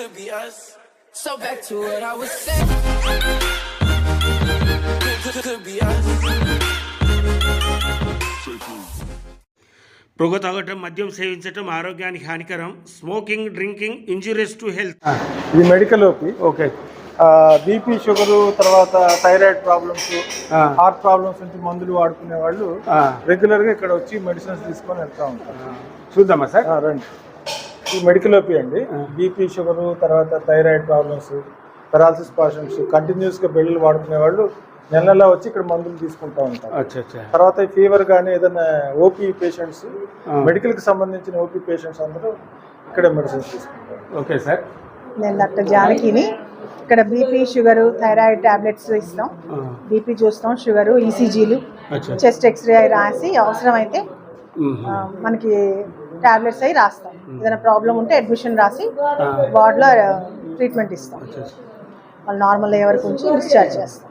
could be us. So back to what I was saying. Could, could, could be us. పొగ తాగటం మద్యం సేవించటం ఆరోగ్యానికి హానికరం. Smoking drinking injurious to health. ఇది medical OP. Okay. BP sugar తర్వాత thyroid problems heart problems నుంచి మందులు వాడుకునే వాళ్ళు రెగ్యులర్గా ఇక్కడ వచ్చి మెడిసిన్స్ తీసుకొని వెళ్తా ఉంటారు. చూద్దామా సార్? రండి. ఈ మెడికల్ ఓపి అండి. బీపీ షుగరు తర్వాత థైరాయిడ్ ప్రాబ్లమ్స్ పెరాలసిస్ పేషెంట్స్ కంటిన్యూస్గా బిళ్ళలు వాడుకునే వాళ్ళు నెల నెలా వచ్చి ఇక్కడ మందులు తీసుకుంటా ఉంటారు. అచ్చా అచ్చా. తర్వాత ఫీవర్ కానీ ఏదైనా ఓపీ పేషెంట్స్ మెడికల్కి సంబంధించిన ఓపీ పేషెంట్స్ అందరూ ఇక్కడ మెడిసిన్స్ తీసుకుంటారు. Okay sir. నేను డాక్టర్ జానకిని ఇక్కడ బీపీ షుగరు థైరాయిడ్ టాబ్లెట్స్ ఇస్తాం. బీపీ చూస్తాం షుగరు ఈసీజీలు అచ్చా. చెస్ట్ ఎక్స్రే అయి రాసి అవసరమైతే మనకి టాబ్లెట్స్ అయి రాస్తాం. ఏదైనా ప్రాబ్లం ఉంటే అడ్మిషన్ రాసి వార్డ్లో ట్రీట్మెంట్ ఇస్తాం. వాళ్ళు నార్మల్ అయ్యే వరకు ఉంచి డిశ్చార్జ్ చేస్తాం.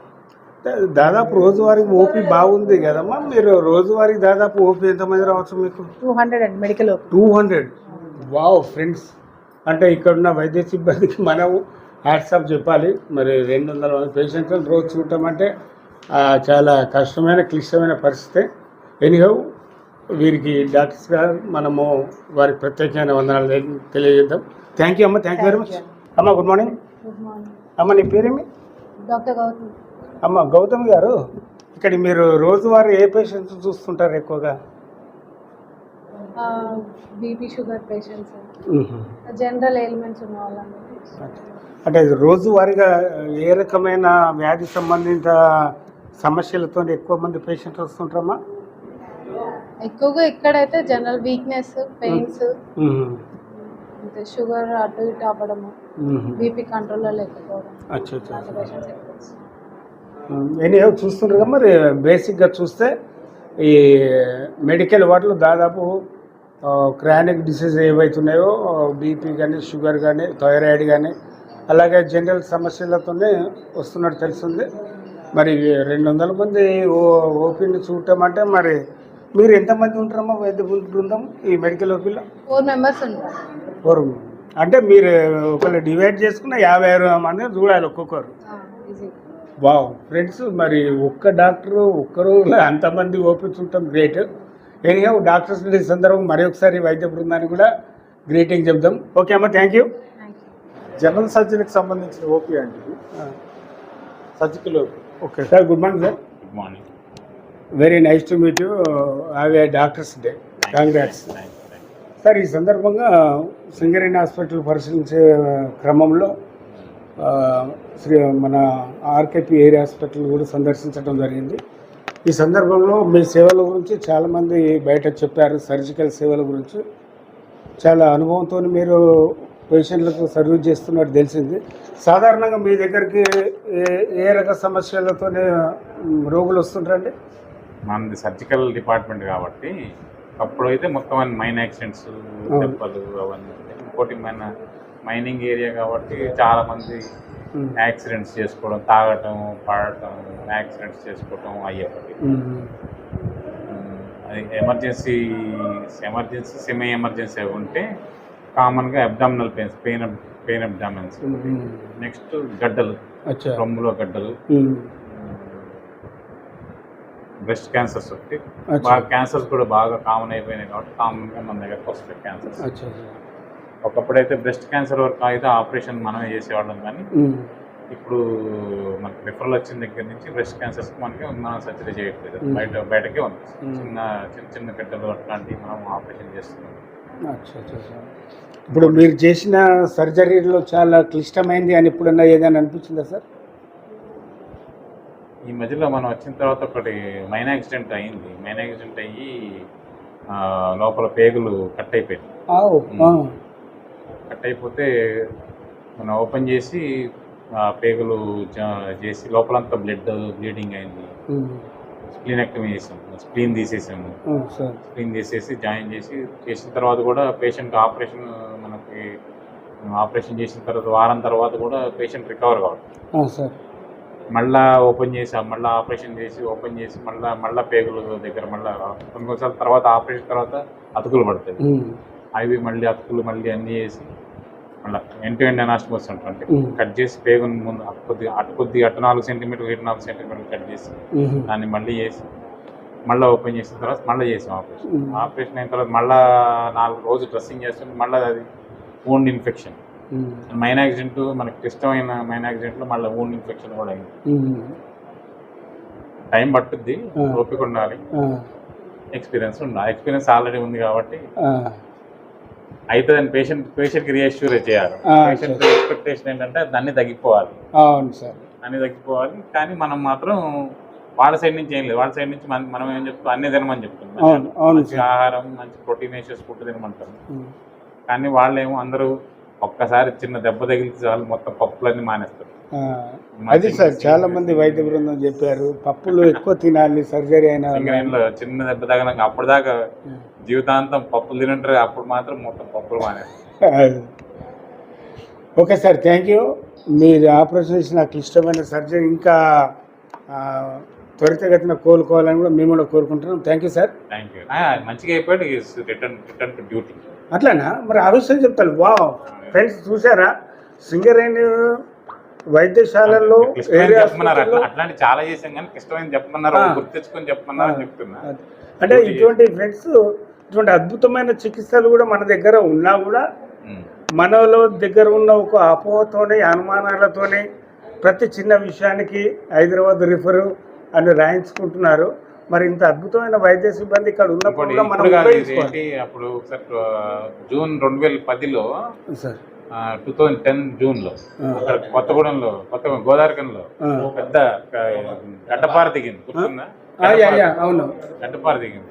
దాదాపు రోజువారీ ఓపీ బాగుంది కదమ్మా. మీరు రోజువారీ దాదాపు ఓపీ ఎంతమంది రావచ్చు మీకు? టూ హండ్రెడ్ అండి medical two hundred. Wow friends. అంటే ఇక్కడ ఉన్న వైద్య సిబ్బందికి మనం హ్యాట్సాప్ చెప్పాలి. మరి రెండు వందల మంది పేషెంట్లను రోజు చూడటం అంటే చాలా కష్టమైన క్లిష్టమైన పరిస్థితి. ఎనీహౌ వీరికి డాక్టర్స్ గారు మనము వారికి ప్రత్యేకమైన వందనాలు తెలి- తెలియజేద్దాం. థ్యాంక్ యూ అమ్మ. థ్యాంక్ యూ వెరీ మచ్ అమ్మ గుడ్ మార్నింగ్ గుడ్ మార్నింగ్ అమ్మ నీ పేరేమి? డాక్టర్ గౌతమ్. అమ్మ గౌతమ్ గారు ఇక్కడ మీరు రోజువారీ ఏ పేషెంట్స్ చూస్తుంటారు ఎక్కువగా? బీపీ షుగర్ పేషెంట్స్ జనరల్ ఉన్న వాళ్ళందరూ అంటే రోజువారీగా ఏ రకమైన వ్యాధి సంబంధిత సమస్యలతో ఎక్కువ మంది పేషెంట్స్ వస్తుంటారమ్మా? ఎక్కువగా ఇక్కడైతే జనరల్ వీక్నెస్ పెయిన్స్ అంటే షుగర్ అటు ఇటు అవ్వడము బీపీ కంట్రోల్లో లేకపోవడం. ఎనీ చూస్తుండ్రు మరి బేసిక్గా చూస్తే ఈ మెడికల్ వాటిలో దాదాపు క్రానిక్ డిసీజ్ ఏవైతున్నాయో బీపీ కానీ షుగర్ కానీ థైరాయిడ్ కానీ అలాగే జనరల్ సమస్యలతోనే వస్తున్నట్టు తెలుస్తుంది. మరి రెండు వందల మంది ఓ ఓపీని చూడటం అంటే మరి మీరు ఎంతమంది ఉంటారమ్మా? వైద్య బృందం ఈ మెడికల్ ఓపీలో ఫోర్ మెంబర్స్ ఉంటారు ఫోర్ అంటే మీరు ఒకళ్ళు డివైడ్ చేసుకున్న యాభై అరవై మంది చూడాలి ఒక్కొక్కరు. వావ్ ఫ్రెండ్స్ మరి ఒక్క డాక్టర్ ఒక్క రోజులో అంతమంది ఓపించుంటాం గ్రేట్ ఎనీహౌ డాక్టర్స్ డే సందర్భం మరి ఒకసారి వైద్య బృందానికి కూడా గ్రీటింగ్ చెప్దాం ఓకే అమ్మ థ్యాంక్ యూ జనరల్ సర్జరీకి సంబంధించిన ఓపీ అండి surgical OP. Okay sir good morning sir good morning very nice to meet you have a doctors day congrats sir ఈ సందర్భంగా సింగరేణి హాస్పిటల్ పరిశీలించే క్రమంలో శ్రీ మన ఆర్కేపీ ఏరియా హాస్పిటల్ కూడా సందర్శించడం జరిగింది. ఈ సందర్భంలో మీ సేవల గురించి చాలామంది బయట చెప్పారు. సర్జికల్ సేవల గురించి. చాలా అనుభవంతో మీరు పేషెంట్లకు సర్వీస్ చేస్తున్నట్టు తెలిసింది. సాధారణంగా మీ దగ్గరికి ఏ ఏ రక సమస్యలతోనే రోగులు వస్తుంటారండి? మనది సర్జికల్ డిపార్ట్మెంట్ కాబట్టి అప్పుడైతే మొత్తం అన్ని మైన్ యాక్సిడెంట్స్ దెబ్బలు అవన్నీ. ఇంకోటి మన మైనింగ్ ఏరియా కాబట్టి చాలా మంది. యాక్సిడెంట్స్ చేసుకోవడం తాగటం పడటం యాక్సిడెంట్స్ చేసుకోవటం అయ్యేప్పటి. అది ఎమర్జెన్సీ ఎమర్జెన్సీ సెమీ ఎమర్జెన్సీ ఉంటే కామన్గా abdominal pains pain pain abdomens hmm. Next గడ్డలు రొమ్ములో గడ్డలు. బ్రెస్ట్ క్యాన్సర్స్ అచ్చా. బాగా క్యాన్సర్స్ కూడా బాగా కామన్ అయిపోయినాయి కాబట్టి కామన్గా మన దగ్గరకు వస్తాయి క్యాన్సర్స్. ఒకప్పుడైతే బ్రెస్ట్ క్యాన్సర్ వరకు అయితే ఆపరేషన్ మనమే చేసేవాళ్ళం కానీ. ఇప్పుడు మనకి రిఫరల్ వచ్చిన దగ్గర నుంచి బ్రెస్ట్ క్యాన్సర్స్ మనకి మనం సర్జరీ చేయట్లేదు. బయట బయటకే ఉంది. చిన్న చిన్న చిన్న గడ్డలు అట్లాంటివి మనం ఆపరేషన్ చేస్తున్నాం. ఇప్పుడు మీరు చేసిన సర్జరీలో చాలా క్లిష్టమైంది అని ఇప్పుడన్నా ఏదైనా అనిపించిందా సార్ ఈ మధ్యలో మనం వచ్చిన తర్వాత ఒకటి మైన్ యాక్సిడెంట్ అయింది. మైన్ యాక్సిడెంట్ అయ్యి లోపల పేగులు కట్ అయిపోయింది. ఆ. కట్ అయిపోతే మనం ఓపెన్ చేసి ఆ పేగులు చేసి లోపలంతా బ్లడ్ బ్లీడింగ్ అయింది. మ్. స్ప్లీనెక్టమీ చేసాము స్ప్లీన్ తీసేసాము. స్ప్లీన్ తీసేసి జాయిన్ చేసి చేసిన తర్వాత కూడా పేషెంట్ ఆపరేషన్ మనకి ఆపరేషన్ చేసిన తర్వాత వారం తర్వాత కూడా పేషెంట్ రికవర్ కావాలి మళ్ళా ఓపెన్ చేసి మళ్ళీ ఆపరేషన్ చేసి ఓపెన్ చేసి మళ్ళీ మళ్ళీ పేగులు దగ్గర మళ్ళీ కొన్ని కొన్నిసార్లు తర్వాత ఆపరేషన్ తర్వాత అతుకులు పడతాయి. అవి మళ్ళీ అతుకులు మళ్ళీ అన్నీ చేసి మళ్ళీ end end anastomose Mm. Cut చేసి పేగుని ముందు అటు కొద్దిగా అటు కొద్దిగా అటు నాలుగు సెంటీమీటర్ ఇటు నాలుగు సెంటీమీటర్ కట్ చేసి. దాన్ని మళ్ళీ చేసి మళ్ళీ ఓపెన్ చేసిన తర్వాత మళ్ళీ చేసాం ఆపరేషన్. ఆపరేషన్ అయిన తర్వాత మళ్ళీ నాలుగు రోజులు డ్రెస్సింగ్ చేస్తుంటే మళ్ళీ అది వూండ్ ఇన్ఫెక్షన్. మైన్ యాక్సిడెంట్ మనకి ఇష్టమైన మైన్ యాక్సిడెంట్లో మళ్ళీ వూండ్ ఇన్ఫెక్షన్ కూడా అయింది. మ్మ్. టైం పట్టుద్ది. ఓపిక ఉండాలి. ఎక్స్పీరియన్స్ ఉండాలి. ఎక్స్పీరియన్స్ ఆల్రెడీ ఉంది కాబట్టి అవుతుందని పేషెంట్ పేషెంట్కి రియాష్యూర్ చేయాలి. పేషెంట్ ఎక్స్పెక్టేషన్ ఏంటంటే దాన్ని తగ్గిపోవాలి. అవును సార్. అన్ని తగ్గిపోవాలి. కానీ మనం మాత్రం వాళ్ళ సైడ్ నుంచి ఏం లేదు. వాళ్ళ సైడ్ నుంచి మన- మనం ఏం చెప్తాం? అన్ని తినమని చెప్తాం. అవును, అవును మంచి. ఆహారం మంచి ప్రోటీనేషియస్ ఫుడ్ తినమంటారు మ్మ్. కానీ వాళ్ళేమో అందరూ ఒక్కసారి చిన్న దెబ్బ తగిలితే చాలు మొత్తం పప్పులన్నీ మానేస్తారు. అది సార్ చాలా మంది వైద్య బృందం చెప్పారు పప్పులు ఎక్కువ తినాలి సర్జరీ అయిన చిన్న దెబ్బ తగలక అప్పటిదాకా జీవితాంతం పప్పులు తినంటారు అప్పుడు మాత్రం మొత్తం పప్పులు మానేస్తారు. ఓకే సార్ థ్యాంక్ యూ మీరు ఆపరేషన్ చేసిన నాకు ఇష్టమైన సర్జరీ ఇంకా త్వరితగతిన కోలుకోవాలని కూడా మేము కూడా కోరుకుంటున్నాం. Thank you sir thank you మంచిగా అయిపోయాడు రిటర్న్ రిటర్న్ టు డ్యూటీ అట్లానా? మరి ఆ విషయం చెప్తాను వా ఫ్రెండ్స్ చూసారా సింగరేణి వైద్యశాలల్లో అట్లాంటి చాలా చేసాం కానీ చెప్పమన్నారు. చెప్పమన్నారు చెప్తున్నా. అంటే ఇటువంటి ఫ్రెండ్స్ ఇటువంటి అద్భుతమైన చికిత్సలు కూడా మన దగ్గర ఉన్నా కూడా. మనలో దగ్గర ఉన్న ఒక అపోహతోనే అనుమానాలతోనే ప్రతి చిన్న విషయానికి హైదరాబాద్ రిఫర్ అని రాయించుకుంటున్నారు. మరి ఇంత అద్భుతమైన వైద్య సిబ్బంది ఇక్కడ ఉన్నప్పుడు అప్పుడు జూన్ రెండు వేల పదిలో సార్. టూ థౌజండ్ టెన్ జూన్లో అక్కడ కొత్తగూడెంలో కొత్త గోదావరికంలో. పెద్ద గడ్డపార దిగింది గుర్తుందా? అవును. గడ్డపార దిగింది.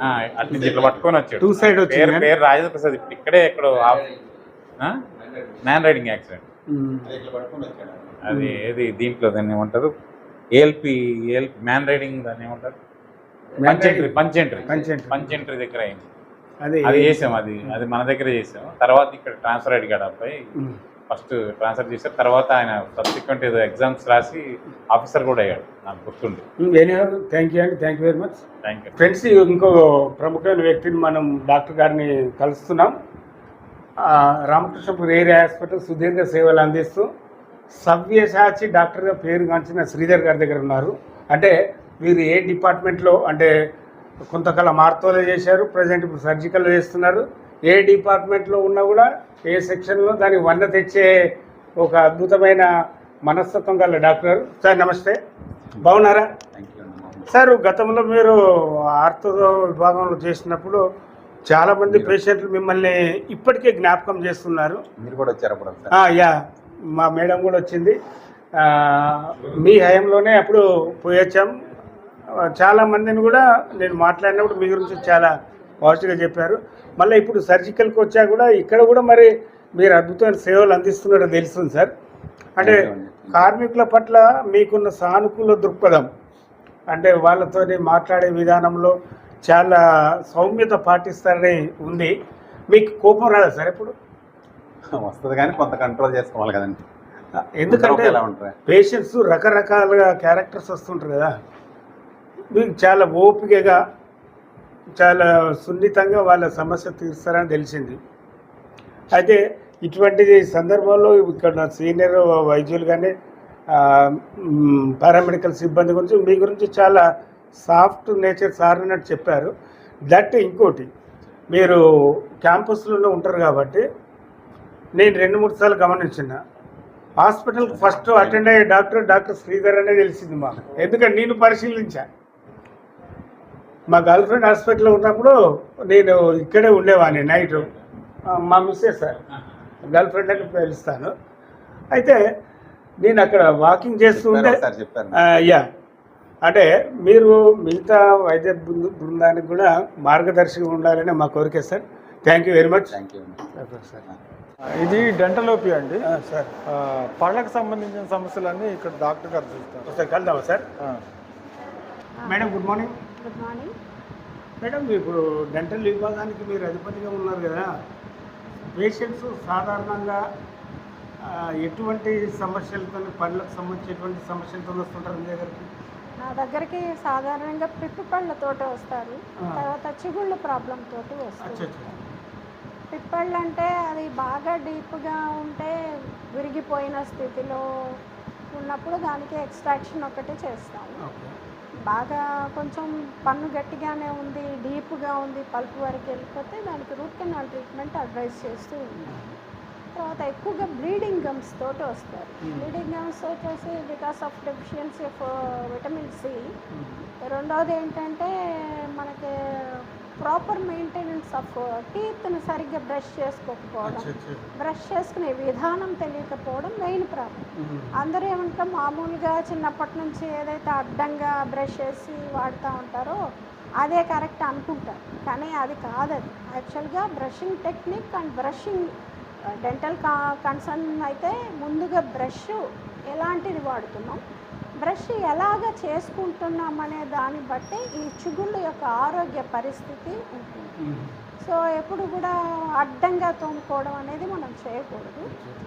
ఆ, అటు నుంచి ఇట్లా పట్టుకొని వచ్చాడు. side వచ్చింది పేరు? పేరు రాజేంద్ర ప్రసాద్ ఇక్కడే ఎక్కడో మ్యాన్ రైడింగ్ యాక్సిడెంట్. అది ఏది దీంట్లో దాన్ని ఏమంటారు? ఏఎల్పి ఏఎల్పి మ్యాన్ రైడింగ్ దాన్ని ఏమంటారు? పంచెంట్రీ. పంచెంట్రీ Panchentry. పంచెంట్రీ దగ్గర అయింది. అదే అది చేసాం అది అది మన దగ్గర చేసాం. తర్వాత ఇక్కడ ట్రాన్స్ఫర్ అడిగాడు అబ్బాయి. ఫస్ట్ ట్రాన్స్ఫర్ చేశారు. తర్వాత ఆయన సబ్సిక్వెంట్ ఏదో ఎగ్జామ్స్ రాసి ఆఫీసర్ కూడా అయ్యాడు. నాకు గుర్తుండి. థ్యాంక్ యూ అండి thank you very much thank you friends ఇంకో ప్రముఖమైన వ్యక్తిని మనం డాక్టర్ గారిని కలుస్తున్నాం. రామకృష్ణపూర్ ఏరియా హాస్పిటల్ సుదీర్ఘ సేవలు అందిస్తూ సవ్యసాచి డాక్టర్గా పేరుగాంచిన శ్రీధర్ గారి దగ్గర ఉన్నారు. అంటే వీరు ఏ డిపార్ట్మెంట్లో అంటే కొంతకాలం ఆర్థోలో చేశారు ప్రజెంట్ ఇప్పుడు సర్జికల్లో చేస్తున్నారు. ఏ డిపార్ట్మెంట్లో ఉన్నా కూడా ఏ సెక్షన్లో దానికి వన్న తెచ్చే ఒక అద్భుతమైన మనస్తత్వం గల డాక్టర్ సార్ నమస్తే. బాగున్నారా? సార్ గతంలో మీరు ఆర్థో విభాగంలో చేసినప్పుడు చాలా మంది పేషెంట్లు మిమ్మల్ని ఇప్పటికే జ్ఞాపకం చేస్తున్నారు. మీరు కూడా వచ్చారు యా. మా మేడం కూడా వచ్చింది. మీ హయాంలోనే అప్పుడు పోయొచ్చాం. చాలా మందిని కూడా నేను మాట్లాడినప్పుడు మీ గురించి చాలా పాజిటివ్గా చెప్పారు. మళ్ళీ ఇప్పుడు సర్జికల్కి వచ్చా కూడా ఇక్కడ కూడా మరి మీరు అద్భుతమైన సేవలు అందిస్తున్నారో తెలుస్తుంది సార్. అంటే కార్మికుల పట్ల మీకున్న సానుకూల దృక్పథం అంటే వాళ్ళతో మాట్లాడే విధానంలో చాలా సౌమ్యత పాటిస్తారని ఉంది. మీకు కోపం రాదా సార్ ఇప్పుడు? వస్తుంది కానీ కొంత కంట్రోల్ చేసుకోవాలి కదండి. ఎందుకంటే పేషెంట్స్ రకరకాలుగా క్యారెక్టర్స్ వస్తుంటారు కదా. మీకు చాలా ఓపికగా చాలా సున్నితంగా వాళ్ళ సమస్య తీరుస్తారని తెలిసింది. అయితే ఇటువంటి సందర్భంలో ఇక్కడ సీనియర్ వైద్యులు కానీ పారామెడికల్ సిబ్బంది గురించి మీ గురించి చాలా సాఫ్ట్ నేచర్ సార్ అన్నట్టు చెప్పారు. దట్ ఇంకోటి మీరు క్యాంపస్లోనే ఉంటారు కాబట్టి నేను రెండు మూడు సార్లు గమనించిన. హాస్పిటల్కి ఫస్ట్ అటెండ్ అయ్యే డాక్టర్ డాక్టర్ శ్రీధర్ అనే తెలిసింది మాకు. ఎందుకంటే నేను పరిశీలించా. మా గర్ల్ ఫ్రెండ్ హాస్పిటల్లో ఉన్నప్పుడు నేను ఇక్కడే ఉండేవాడిని నైట్. మా మిస్సెస్ సార్. గర్ల్ ఫ్రెండ్ అని పిలుస్తాను అయితే నేను అక్కడ వాకింగ్ చేస్తూ ఉంటే ఒకసారి చెప్పారు. ఆ, యా. అంటే మీరు మిగతా వైద్య బృంద- బృందానికి కూడా మార్గదర్శిగా ఉండాలని మా కోరిక sir. Thank you very much. Thank you. Sir. ఇది డెంటల్ ఓపీ అండి సార్. ఆ, పళ్ళకు సంబంధించిన సమస్యలన్నీ ఇక్కడ డాక్టర్ గారు చూస్తారు. ఒకసారి కలుద్దామా sir. Madam good morning. Good morning. Madam ఇప్పుడు డెంటల్ విభాగానికి మీరు అధిపతిగా ఉన్నారు కదా. పేషెంట్స్ సాధారణంగా ఎటువంటి సమస్యలతో పళ్ళకు సంబంధించి ఎటువంటి సమస్యలతో వస్తుంటారు మీ దగ్గరికి? నా దగ్గరికి సాధారణంగా పిప్పి పళ్ళతోటి వస్తారు. తర్వాత చిగుళ్ళ ప్రాబ్లం తోటి వస్తారు అచ్చా పిప్పళ్ళు అంటే అది బాగా డీప్గా ఉంటే విరిగిపోయిన స్థితిలో ఉన్నప్పుడు దానికి ఎక్స్ట్రాక్షన్ ఒకటి చేస్తాము బాగా కొంచెం పన్ను గట్టిగానే ఉంది డీప్గా ఉంది పల్పు వరకు వెళ్ళిపోతే దానికి రూట్ కెనాల్ ట్రీట్మెంట్ అడ్వైస్ చేస్తూ ఉంటాం తర్వాత ఎక్కువగా బ్లీడింగ్ గమ్స్ తోటి వస్తారు బ్లీడింగ్ గమ్స్ వచ్చేసి because of deficiency of vitamin C. రెండవది ఏంటంటే మనకి ప్రాపర్ మెయింటెనెన్స్ ఆఫ్ టీత్ని సరిగ్గా బ్రష్ చేసుకోకపోవడం బ్రష్ చేసుకునే విధానం తెలియకపోవడం మెయిన్ ప్రాబ్లం అందరూ ఏమంటారు మామూలుగా చిన్నప్పటి నుంచి ఏదైతే అడ్డంగా బ్రష్ చేసి వాడుతూ ఉంటారో అదే కరెక్ట్ అనుకుంటారు. కానీ అది కాదు అది యాక్చువల్గా brushing technique and brushing dental concern అయితే ముందుగా బ్రష్ ఎలాంటిది వాడుతున్నాం? బ్రష్ ఎలాగ చేసుకుంటున్నాం అనే దాన్ని బట్టి ఈ చిగుళ్ళ యొక్క ఆరోగ్య పరిస్థితి ఉంటుంది. సో ఎప్పుడు కూడా అడ్డంగా తోముకోవడం అనేది మనం చేయకూడదు.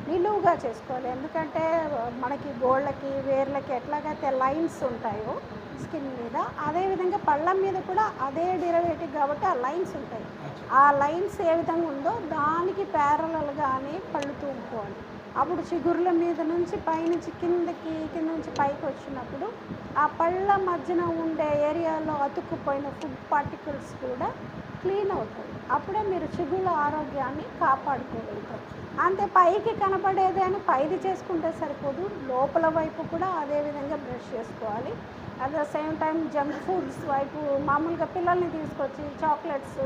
నిలువుగా చేసుకోవాలి. ఎందుకంటే మనకి గోళ్ళకి వేర్లకి ఎట్లాగైతే లైన్స్ ఉంటాయో స్కిన్ మీద అదేవిధంగా పళ్ళ మీద కూడా అదే డిరవేటివ్ కాబట్టి ఆ లైన్స్ ఉంటాయి. ఆ లైన్స్ ఏ విధంగా ఉందో దానికి ప్యారలల్గానే పళ్ళు తూముకోవాలి. అప్పుడు చిగుర్ల మీద నుంచి పైనుంచి కిందకి కింద నుంచి పైకి వచ్చినప్పుడు ఆ పళ్ళ మధ్యన ఉండే ఏరియాలో అతుక్కుపోయిన ఫుడ్ పార్టికల్స్ కూడా క్లీన్ అవుతాయి. అప్పుడే మీరు చిగుళ్ళ ఆరోగ్యాన్ని కాపాడుకోగలుగుతారు. అంతే పైకి కనపడేది అని పైది చేసుకుంటే సరిపోదు. లోపల వైపు కూడా అదే విధంగా బ్రష్ చేసుకోవాలి. At the same time junk foods వైపు మామూలుగా పిల్లల్ని తీసుకొచ్చి చాక్లెట్స్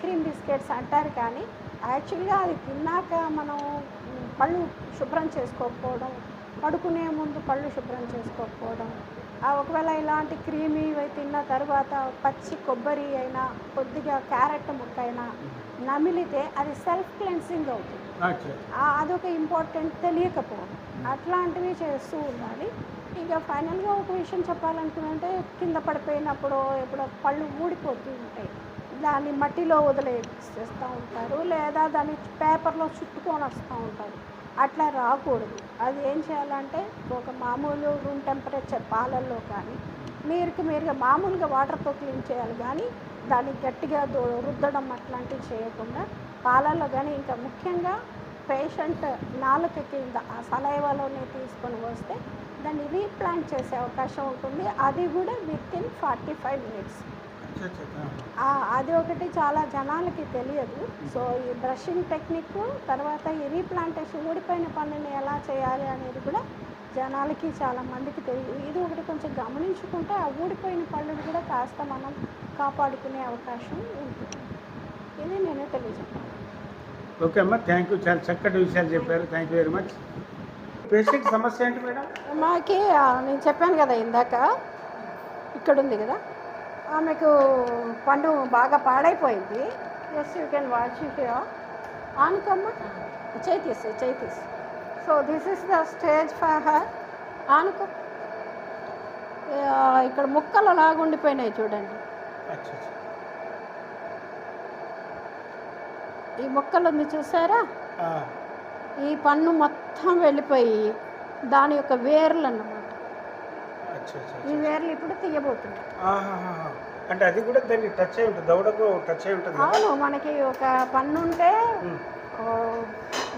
క్రీమ్ బిస్కెట్స్ అంటారు కానీ యాక్చువల్గా అది తిన్నాక మనం పళ్ళు శుభ్రం చేసుకోకపోవడం పడుకునే ముందు పళ్ళు శుభ్రం చేసుకోకపోవడం ఒకవేళ ఇలాంటి క్రీమీ తిన్న తర్వాత పచ్చి కొబ్బరి అయినా కొద్దిగా క్యారెట్ ముక్క అయినా నమిలితే అది సెల్ఫ్ క్లెన్సింగ్ అవుతుంది. అదొక ఇంపార్టెంట్ తెలియకపోవడం. అట్లాంటివి చేస్తూ ఉండాలి. ఇంకా ఫైనల్గా ఒక విషయం చెప్పాలనుకుంటే కింద పడిపోయినప్పుడు ఎప్పుడో పళ్ళు ఊడిపోతూ ఉంటాయి. దాన్ని మట్టిలో వదిలేస్తూ ఉంటారు లేదా దాన్ని పేపర్లో చుట్టుకొని వస్తూ ఉంటారు. అట్లా రాకూడదు. అది ఏం చేయాలంటే ఒక మామూలు రూమ్ టెంపరేచర్ పాలల్లో కానీ మీరుకి మీరుగా మామూలుగా వాటర్తో క్లీన్ చేయాలి. కానీ దాన్ని గట్టిగా రుద్దడం అట్లాంటివి చేయకుండా పాలల్లో కానీ ఇంకా ముఖ్యంగా పేషెంట్ నాలుక కింద ఆ సలైవాలోనే తీసుకొని వస్తే దాన్ని రీప్లాంట్ చేసే అవకాశం ఉంటుంది. అది కూడా within forty five minutes అది ఒకటి చాలా జనాలకి తెలియదు. సో ఈ బ్రషింగ్ టెక్నిక్ తర్వాత ఈ రీప్లాంటేషన్ ఊడిపోయిన పనులను ఎలా చేయాలి అనేది కూడా జనాలకి చాలా మందికి తెలియదు. ఇది ఒకటి కొంచెం గమనించుకుంటే ఆ ఊడిపోయిన పళ్ళను కూడా కాస్త మనం కాపాడుకునే అవకాశం ఉంటుంది. ఇది నేను తెలియజేస్తాను ఓకే అమ్మా థ్యాంక్ యూ చాలా చక్కటి విషయాలు చెప్పారు. Thank you very much patient సమస్య ఏంటి మేడం? మాకి నేను చెప్పాను కదా ఇందాక. ఇక్కడ ఉంది కదా? ఆమెకు పండు బాగా పాడైపోయింది. Yes you can watch here ఆనుకమ్మ? చేయి తీసి చేయి తీసి so this is the stage for her ఆనుకో ఇక్కడ ముక్కలు లాగా ఉండిపోయినాయి చూడండి. ఈ ముక్కలు ఉంది చూసారా? ఈ పన్ను మొత్తం వెళ్ళిపోయి దాని యొక్క వేర్లు అన్నమాట. ఈ వేర్లు ఇప్పుడు తీయబోతున్నాయి. అంటే అది కూడా దాన్ని టచ్ అయి ఉంటుంది దవడకు టచ్ అయి ఉంటుంది? అవును మనకి ఒక పన్ను ఉంటే.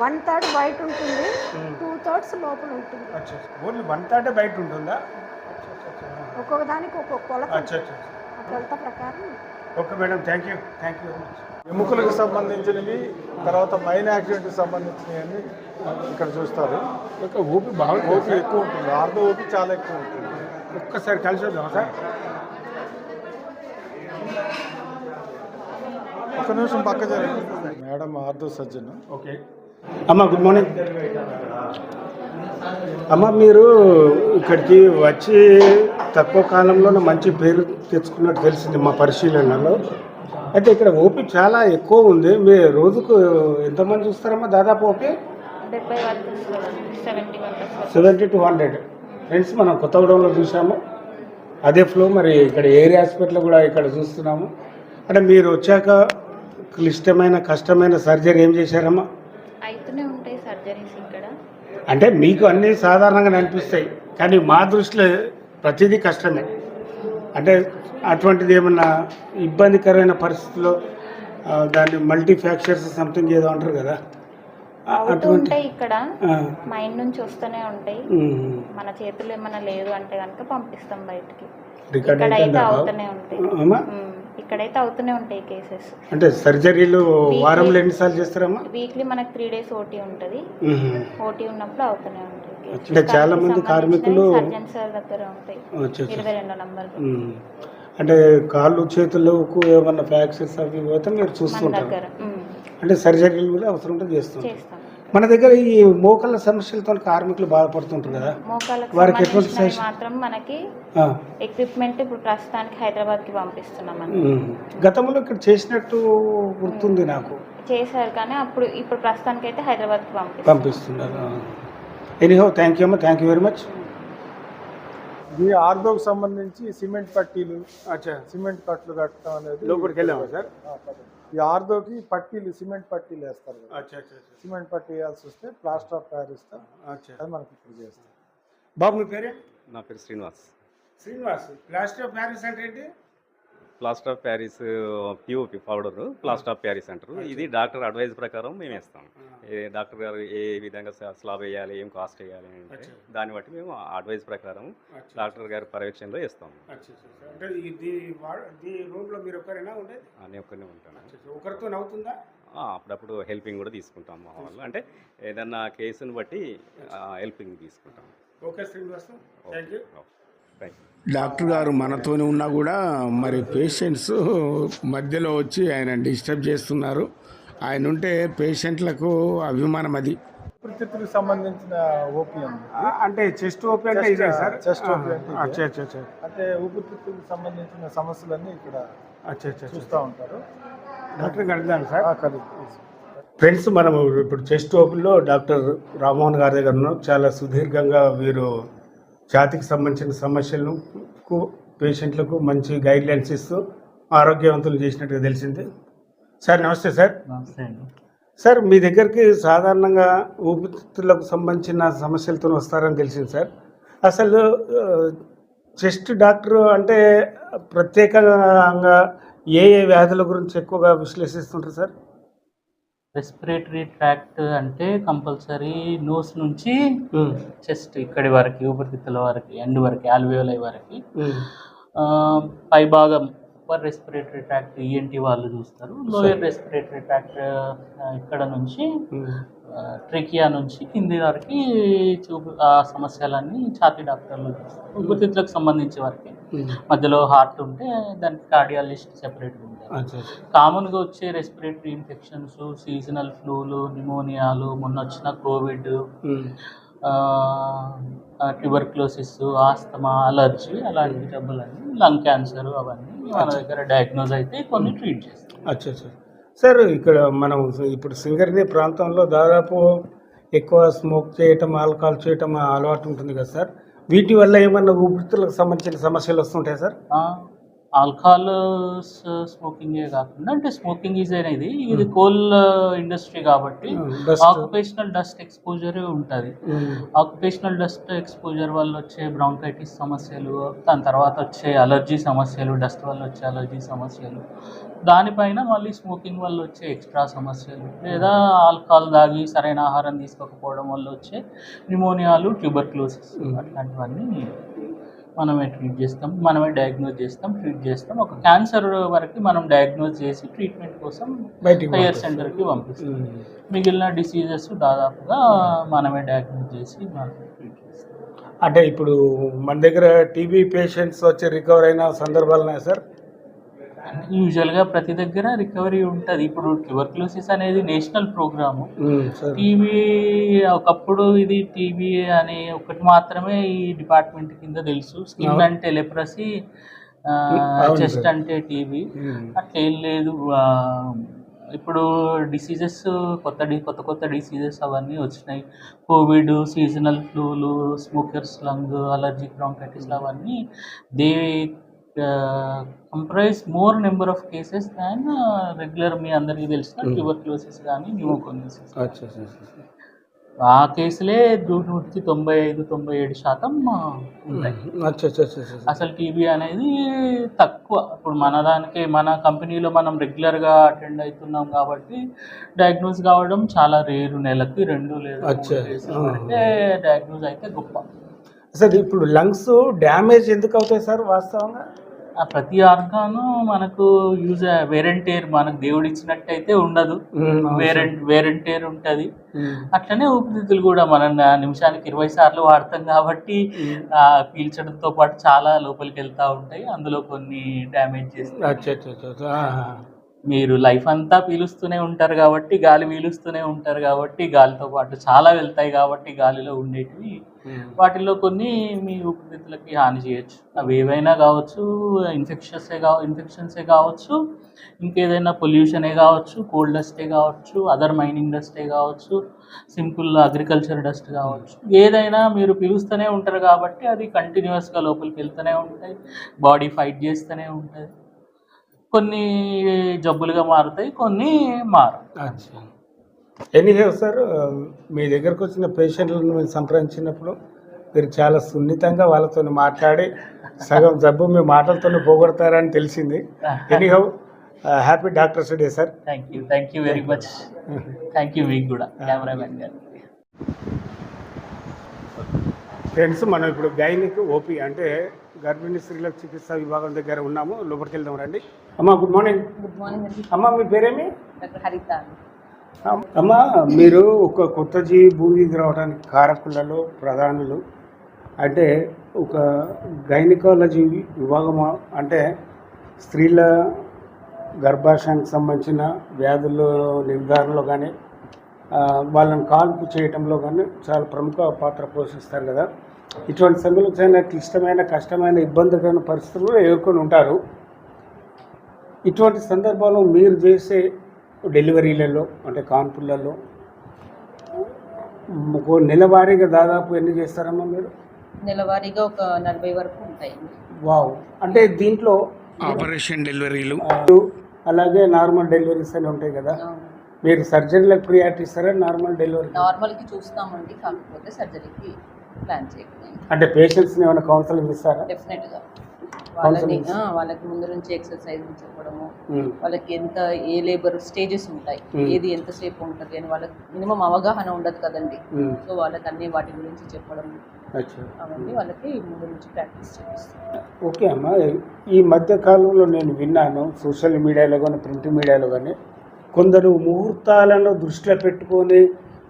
వన్ థర్డ్ బయట ఉంటుంది. టూ థర్డ్స్ లోపల ఉంటుంది. ఓన్లీ వన్ థర్డ్ బయట ఉంటుందా. ఒక్కొక్క దానికి ఒక్కొక్క కొలత ప్రకారం okay madam thank you thank you very much ఎముకలకు సంబంధించినవి తర్వాత మైన్ యాక్సిడెంట్కి సంబంధించినవి ఇక్కడ చూస్తారు ఊపి బాగుంటుంది ఓపీ ఎక్కువ ఉంటుంది ఆర్ధ ఓపీ చాలా ఎక్కువ ఉంటుంది ఒక్కసారి కలిసి వద్దాం సార్? ఒక్క నిమిషం పక్క జరిగింది మేడం ఆర్థో సర్జన్ ఓకే. అమ్మ గుడ్ మార్నింగ్ అమ్మ మీరు ఇక్కడికి వచ్చి తక్కువ కాలంలోనే మంచి పేరు తెచ్చుకున్నట్టు తెలిసింది మా పరిశీలనలో. అయితే ఇక్కడ ఓపీ చాలా ఎక్కువ ఉంది. మీ రోజుకు ఎంతమంది చూస్తారమ్మా? దాదాపు OP? Seventy to hundred friends మనం కొత్తగూడెంలో చూసాము అదే ఫ్లో మరి ఇక్కడ ఏరియా హాస్పిటల్ కూడా ఇక్కడ చూస్తున్నాము. అంటే మీరు వచ్చాక క్లిష్టమైన కష్టమైన సర్జరీ ఏం చేశారమ్మా? అయితేనే ఉంటాయి సర్జరీస్ ఇక్కడ. అంటే మీకు అన్నీ సాధారణంగా అనిపిస్తాయి కానీ మా దృష్టిలో ప్రతిదీ కష్టమే. అంటే అటువంటిది ఏమన్నా ఇబ్బందికరమైన పరిస్థితిలో దాన్ని మల్టీ ఫ్యాక్చర్స్ సంథింగ్ ఏదో అంటారు కదా? ఉంటాయి ఇక్కడ. మైండ్ నుంచి వస్తూనే ఉంటాయి. మన చేతుల్లో ఏమైనా లేదు అంటే కనుక పంపిస్తాం బయటికి. ఇక్కడైతే? అవుతూనే ఉంటాయి. ఇక్కడైతే అవుతూనే ఉంటాయి కేసెస్. అంటే సర్జరీలు. వారంలో ఎన్నిసార్లు చేస్తారమ్మా? వీక్లీ మనకి త్రీ డేస్ ఓటీ ఉంటుంది. ఓటీ ఉన్నప్పుడు అవుతూనే ఉంటాయి అంటే చాలా మంది కార్మికులు సర్జన్ సార్ దగ్గర ఉంటాయి. ఇరవై రెండో నంబర్. అంటే కాళ్ళు చేతులకు ఏమన్నా ఫ్రాక్చర్స్ అవి పోతే మీరు చూస్తుంటారు. అంటే సర్జరీలు కూడా అవసరం ఉంటే చేస్తుంటారు చేస్తాం. మన దగ్గర ఈ మోకాళ్ళ సమస్యలతో కార్మికులు బాధపడుతుంటారు కదా. వారికి ఎటువంటి మాత్రం మనకి ఆ, ఎక్విప్మెంట్ ఇప్పుడు ప్రస్తుతానికి హైదరాబాద్కి పంపిస్తున్నాం మనం ఉమ్. గతంలో ఇక్కడ చేసినట్టు గుర్తుంది నాకు. చేశారు కానీ అప్పుడు ఇప్పుడు ప్రస్తుతానికి అయితే హైదరాబాద్కి పంపిస్తాం పంపిస్తున్నారు ఎనీహో థ్యాంక్ యూ అమ్మా థ్యాంక్ యూ వెరీ మచ్ ఇది ఆర్దోకి సంబంధించి సిమెంట్ పట్టీలు అచ్చా సిమెంట్ కట్లు కట్టడం అనేది లోపలికి వెళ్ళామా సార్. ఈ ఆర్దోకి పట్టీలు సిమెంట్ పట్టీలు వేస్తారు. సిమెంట్ పట్టీ వేయాల్సి వస్తే ప్లాస్టర్ ఆఫ్ ప్యారిస్తో అచ్చా. అది మనకి ఇప్పుడు చేస్తాం బాబు మీ పేరే? నా పేరు Srinivas. Srinivas. Plaster of Paris అంటే ఏంటి? Plaster of Paris POP powder plaster of Paris అంటారు ఇది డాక్టర్ అడ్వైజ్ ప్రకారం మేము వేస్తాం. ఏ డాక్టర్ గారు ఏ విధంగా స్లాబ్ వేయాలి ఏం కాస్ట్ వేయాలి అంటే. దాన్ని బట్టి మేము అడ్వైజ్ ప్రకారం. డాక్టర్ గారి పర్యవేక్షణలో ఒక్కరైనా ఉండేది? అని ఒక్కనే ఉంటాను. ఒకరితో అవుతుందా అప్పుడప్పుడు హెల్పింగ్ కూడా తీసుకుంటాం మా వాళ్ళు. అంటే ఏదన్నా కేసుని బట్టి హెల్పింగ్ తీసుకుంటాం. Okay Srinivas. Thank you doctor garu మనతోనే ఉన్నా కూడా మరి పేషెంట్స్ మధ్యలో వచ్చి ఆయన డిస్టర్బ్ చేస్తున్నారు. ఆయన ఉంటే పేషెంట్లకు అభిమానం అది. ఊపిరితిత్తులకు సంబంధించిన ఓపీ అంటే చెస్ట్ ఓపీ అంటే ఇదే సార్? చెస్ట్ ఓపీ అంటే ఇదే. అచ్చా అచ్చా అచ్చా అంటే ఊపిరితిత్తులకు సంబంధించిన సమస్యలన్నీ ఇక్కడ అచ్చా అచ్చా అచ్చా. చూస్తూ ఉంటారు. Doctor కడదాను sir. ఫ్రెండ్స్ మనం ఇప్పుడు చెస్ట్ ఓపెన్లో డాక్టర్ రామ్మోహన్ గారి దగ్గర ఉన్నాం. చాలా సుదీర్ఘంగా వీరు ఛాతికి సంబంధించిన సమస్యలను కు- పేషెంట్లకు మంచి గైడ్ లైన్స్ ఇస్తూ ఆరోగ్యవంతులు చేసినట్టుగా తెలిసింది. సార్ నమస్తే సార్. నమస్తే అండి. సార్ మీ దగ్గరికి సాధారణంగా ఊపిరితిత్తులకు సంబంధించిన సమస్యలతో వస్తారని తెలిసింది సార్. అసలు చెస్ట్ డాక్టర్ అంటే ప్రత్యేకంగా ఏ ఏ వ్యాధుల గురించి ఎక్కువగా విశ్లేషిస్తుంటారు సార్? రెస్పిరేటరీ ట్రాక్ట్ అంటే కంపల్సరీ నోస్ నుంచి చెస్ట్ ఇక్కడి వరకు ఊపిరితిత్తుల వరకు ఎండ్ వరకు ఆల్వేలై వరకు. ఆ, పై భాగం అప్పర్ రెస్పిరేటరీ ట్రాక్ట్ ఈఎన్టీ వాళ్ళు చూస్తారు. లోయర్ రెస్పిరేటరీ ట్రాక్ట్ ఇక్కడ నుంచి ట్రికియా నుంచి కింది వరకు చూపు ఆ సమస్యలన్నీ ఛాతీ డాక్టర్లు చూస్తారు. ఊపిరితిత్తులకు సంబంధించి వరకు. మధ్యలో హార్ట్ ఉంటే దానికి కార్డియాలజిస్ట్ సెపరేట్గా ఉంటారు. కామన్గా వచ్చే రెస్పిరేటరీ ఇన్ఫెక్షన్స్ సీజనల్ ఫ్లూలు న్యూమోనియాలు మొన్న వచ్చిన కోవిడ్. ట్యూబర్క్లోసిస్ ఆస్తమా అలర్జీ అలాంటి జబ్బులన్నీ లంగ్ క్యాన్సర్ అవన్నీ మన దగ్గర డయాగ్నోజ్ అయితే కొన్ని ట్రీట్ చేస్తాం. అచ్చా అచ్చా. సార్ ఇక్కడ మనం ఇప్పుడు సింగర్ని ప్రాంతంలో దాదాపు ఎక్కువ స్మోక్ చేయటం ఆల్కహాల్ చేయటం అలవాటు ఉంటుంది కదా సార్. వీటి వల్ల ఏమన్నా ఊపిరితిత్తులకు సంబంధించిన సమస్యలు వస్తుంటాయి సార్? ఆల్కహాల్ స్మోకింగే కాకుండా అంటే స్మోకింగ్ ఈజ్ అనేది ఇది కోల్ ఇండస్ట్రీ కాబట్టి. ఆక్యుపేషనల్ డస్ట్ ఎక్స్పోజరే ఉంటుంది. ఆక్యుపేషనల్ డస్ట్ ఎక్స్పోజర్ వల్ల వచ్చే బ్రాంకైటిస్ సమస్యలు దాని తర్వాత వచ్చే అలర్జీ సమస్యలు డస్ట్ వల్ల వచ్చే అలర్జీ సమస్యలు దానిపైన మళ్ళీ స్మోకింగ్ వల్ల వచ్చే ఎక్స్ట్రా సమస్యలు లేదా ఆల్కహాల్ తాగి సరైన ఆహారం తీసుకోకపోవడం వల్ల వచ్చే న్యూమోనియాలు ట్యూబర్క్లోసిస్ అట్లాంటివన్నీ మనమే ట్రీట్ చేస్తాం మనమే డయాగ్నోజ్ చేస్తాం ట్రీట్ చేస్తాం. ఒక క్యాన్సర్ వరకు మనం డయాగ్నోజ్ చేసి ట్రీట్మెంట్ కోసం హైయర్. సెంటర్కి పంపిస్తాం. మిగిలిన డిసీజెస్ దాదాపుగా మనమే డయాగ్నోజ్ చేసి మనం ట్రీట్ చేస్తాం. అంటే ఇప్పుడు మన దగ్గర టీబీ పేషెంట్స్ వచ్చి రికవర్ అయిన సందర్భాలు ఉన్నాయా సార్ యూజువల్గా ప్రతి దగ్గర రికవరీ ఉంటుంది. ఇప్పుడు ట్యూబర్క్లోసిస్ అనేది నేషనల్ ప్రోగ్రాము టీబీ ఒకప్పుడు ఇది టీబీ అనే ఒకటి మాత్రమే ఈ డిపార్ట్మెంట్ కింద తెలుసు. స్కిన్. అంటే లెప్రసీ చెస్ట్. అంటే టీబీ. అట్లా ఏం లేదు. ఇప్పుడు డిసీజెస్ కొత్త కొత్త కొత్త డిసీజెస్ అవన్నీ వచ్చినాయి. కోవిడ్ సీజనల్ ఫ్లూలు స్మోకర్స్ లంగ్ అలర్జిక్ బ్రాంకైటిస్ అవన్నీ. They comprise more number of cases than regular మీ అందరికీ తెలిసిన Hmm. ట్యూబర్క్లోసిస్ కానీ న్యూమోకోనిసిస్ అచ్చా అచ్చా, అచ్చా. ఆ కేసులే నూటికి తొంభై ఐదు తొంభై ఏడు శాతం అచ్చా అచ్చా. అసలు టీబీ అనేది తక్కువ. ఇప్పుడు మన దానికి మన కంపెనీలో మనం రెగ్యులర్గా అటెండ్ అవుతున్నాం కాబట్టి డయాగ్నోస్ కావడం చాలా రేరు నెలకి రెండు లేదా వరకే డయాగ్నోస్ అయితే గొప్ప. అసలు ఇప్పుడు లంగ్స్ డ్యామేజ్ ఎందుకు అవుతాయి సార్ వాస్తవంగా? ఆ ప్రతి ఆర్గాను మనకు యూజ్ వేరెంటేర్ మనకు దేవుడు ఇచ్చినట్టయితే ఉండదు. వేరెంట్ వేరెంటేర్ ఉంటుంది. అట్లనే ఊపిరితిత్తులు కూడా మనం నిమిషానికి ఇరవై సార్లు వాడతాం కాబట్టి ఆ పీల్చడంతో పాటు చాలా లోపలికి వెళ్తూ ఉంటాయి. అందులో కొన్ని డ్యామేజ్ చేస్తాయి. మీరు లైఫ్ అంతా పీలుస్తూనే ఉంటారు కాబట్టి గాలి పీలుస్తూనే ఉంటారు కాబట్టి గాలితో పాటు చాలా వెళ్తాయి కాబట్టి గాలిలో ఉండేటివి. వాటిల్లో కొన్ని మీ ఊపిరితిత్తులకి హాని చేయొచ్చు. అవి ఏవైనా కావచ్చు ఇన్ఫెక్షన్సే కావ ఇన్ఫెక్షన్సే కావచ్చు ఇంకేదైనా పొల్యూషనే కావచ్చు కోల్డ్ డస్టే కావచ్చు అదర్ మైనింగ్ డస్టే కావచ్చు సింపుల్ అగ్రికల్చర్ డస్ట్ కావచ్చు. ఏదైనా మీరు పీలుస్తూనే ఉంటారు కాబట్టి అది కంటిన్యూస్గా లోపలికి వెళ్తూనే ఉంటాయి. బాడీ ఫైట్ చేస్తూనే ఉంటుంది కొన్ని జబ్బులుగా మారుతాయి కొన్ని మారు ఎనీహే సార్? మీ దగ్గరకు వచ్చిన పేషెంట్లను సంప్రదించినప్పుడు మీరు చాలా సున్నితంగా వాళ్ళతో మాట్లాడి సగం జబ్బు మీ మాటలతోనే పోగొడతారని తెలిసింది. Anyhow happy doctors day sir. Thank you thank you very much thank you మీకు కూడా కెమెరామెన్ గారు. ఫ్రెండ్స్ మనం ఇప్పుడు గైనిక్ ఓపీ అంటే గర్భిణీ స్త్రీలకు చికిత్సా విభాగం దగ్గర ఉన్నాము. లోపలికి వెళ్దాం రండి. అమ్మా గుడ్ మార్నింగ్ గుడ్ మార్నింగ్ అండి అమ్మా మీ పేరేమి? డాక్టర్ హరిత అమ్మా మీరు ఒక కొత్త జీవి భూమికి రావడానికి కారకులలో ప్రధానులు. అంటే ఒక గైనకాలజీ విభాగం అంటే స్త్రీల గర్భాశయానికి సంబంధించిన వ్యాధుల నిర్ధారణలో కానీ వాళ్ళని కాల్పు చేయటంలో కానీ చాలా ప్రముఖ పాత్ర పోషిస్తారు కదా. ఇటువంటి సమయంలో చాలా క్లిష్టమైన కష్టమైన ఇబ్బందికరమైన పరిస్థితులు ఎదుర్కొని ఉంటారు. ఇటువంటి సందర్భాల్లో మీరు చేసే డెలివరీలలో అంటే కాన్పులలో ఒక నెలవారీగా దాదాపు ఎన్ని చేస్తారమ్మా మీరు? నెలవారీగా ఒక నలభై వరకు ఉంటాయండి. వావ్. అంటే దీంట్లో ఆపరేషన్ డెలివరీలు. అలాగే నార్మల్ డెలివరీస్ అని ఉంటాయి కదా. మీరు సర్జరీలకు ప్రియారిటీ ఇస్తారా? Normal delivery? నార్మల్కి చూస్తామండి కాకపోతే సర్జరీకి ప్లాన్ చేయకపోయింది అంటే పేషెంట్స్ని ఏమైనా కౌన్సిలింగ్ ఇస్తారా? డెఫినెట్గా వాళ్ళని వాళ్ళకి ముందు నుంచి ఎక్సర్సైజ్ చెప్పడము. వాళ్ళకి ఎంత ఏ లేబర్ స్టేజెస్ ఉంటాయి. ఏది ఎంతసేపు ఉంటుంది అని వాళ్ళకి మినిమం అవగాహన ఉండదు కదండి. సో వాళ్ళకి అన్ని వాటి గురించి చెప్పడం అచ్చా. అవన్నీ వాళ్ళకి ముందు నుంచి ప్రాక్టీస్ చేపిస్తాం ఓకే అమ్మా ఈ మధ్య కాలంలో నేను విన్నాను సోషల్ మీడియాలో కానీ ప్రింట్ మీడియాలో కానీ కొందరు ముహూర్తాలను దృష్టిలో పెట్టుకొని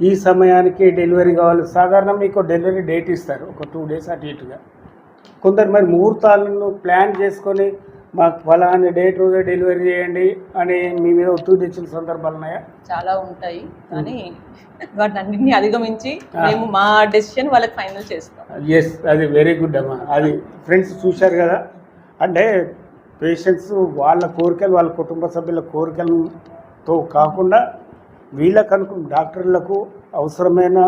ఈ సమయానికి డెలివరీ కావాలి. సాధారణ మీకు డెలివరీ డేట్ ఇస్తారు. ఒక టూ డేస్ అటు ఇటుగా. కొందరు మరి ముహూర్తాలను ప్లాన్ చేసుకొని మాకు ఫలానా డేట్ రోజే డెలివరీ చేయండి అని మీ మీద ఒత్తిడి తెచ్చిన సందర్భాలు ఉన్నాయా? చాలా ఉంటాయి. కానీ వాటిని అన్నింటినీ అధిగమించి. మేము మా డెసిషన్ వాళ్ళకి ఫైనల్ చేస్తాం. ఎస్ అది వెరీ గుడ్ అమ్మా. అది ఫ్రెండ్స్ చూశారు కదా. అంటే పేషెంట్స్ వాళ్ళ కోరికలు వాళ్ళ కుటుంబ సభ్యుల కోరికలతో కాకుండా వీళ్ళకు అనుకు డాక్టర్లకు అవసరమైన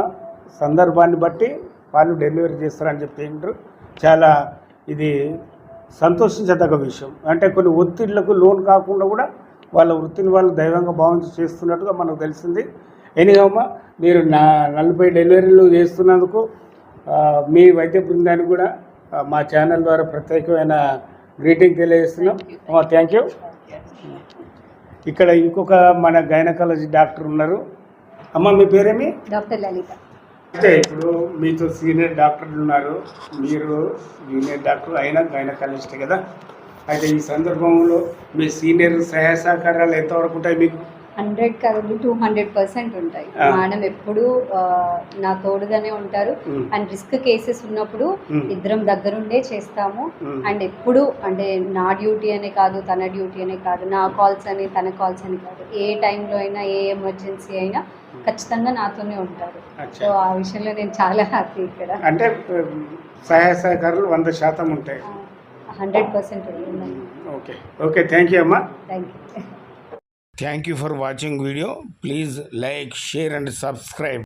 సందర్భాన్ని బట్టి వాళ్ళు డెలివరీ చేస్తారని చెప్పి ఏంటారు చాలా ఇది సంతోషించదగ్గ విషయం. అంటే కొన్ని ఒత్తిళ్ళకు లోన్ కాకుండా కూడా వాళ్ళ వృత్తిని వాళ్ళు దైవంగా భావించి చేస్తున్నట్టుగా మనకు తెలిసింది. ఎనిగమ్మ మీరు నా నలభై డెలివరీలు చేస్తున్నందుకు మీ వైద్య బృందానికి కూడా మా ఛానల్ ద్వారా ప్రత్యేకమైన గ్రీటింగ్ తెలియజేస్తున్నాం. Thank you. ఇక్కడ ఇంకొక మన గైనకాలజీ డాక్టర్ ఉన్నారు. అమ్మ మీ పేరేమి? డాక్టర్ లలిత. అయితే ఇప్పుడు మీతో సీనియర్ డాక్టర్లు ఉన్నారు. మీరు జూనియర్ డాక్టర్ అయినా గైనకాలజిస్ట్ కదా? అయితే ఈ సందర్భంలో మీ సీనియర్ సహాయ సహకారాలు ఎంతవరకు ఉంటాయి మీకు? హండ్రెడ్ కాదు టూ హండ్రెడ్ పర్సెంట్ ఉంటాయి. మేడం ఎప్పుడు నా తోడుగానే ఉంటారు. అండ్ రిస్క్ కేసెస్ ఉన్నప్పుడు. ఇద్దరం దగ్గరుండే చేస్తాము. అండ్ ఎప్పుడు అంటే నా డ్యూటీ అనే కాదు తన డ్యూటీ అనే కాదు నా కాల్స్ అని తన కాల్స్ అని కాదు ఏ టైంలో అయినా ఏ ఎమర్జెన్సీ అయినా ఖచ్చితంగా నాతోనే ఉంటారు. సో ఆ విషయంలో నేను చాలా హ్యాపీ ఇక్కడ. అంటే సహాయ సహకారాలు వంద శాతం ఉంటాయి. Hundred percent okay. Okay thank you అమ్మా. Thank you. Thank you for watching video. Please like, share and subscribe.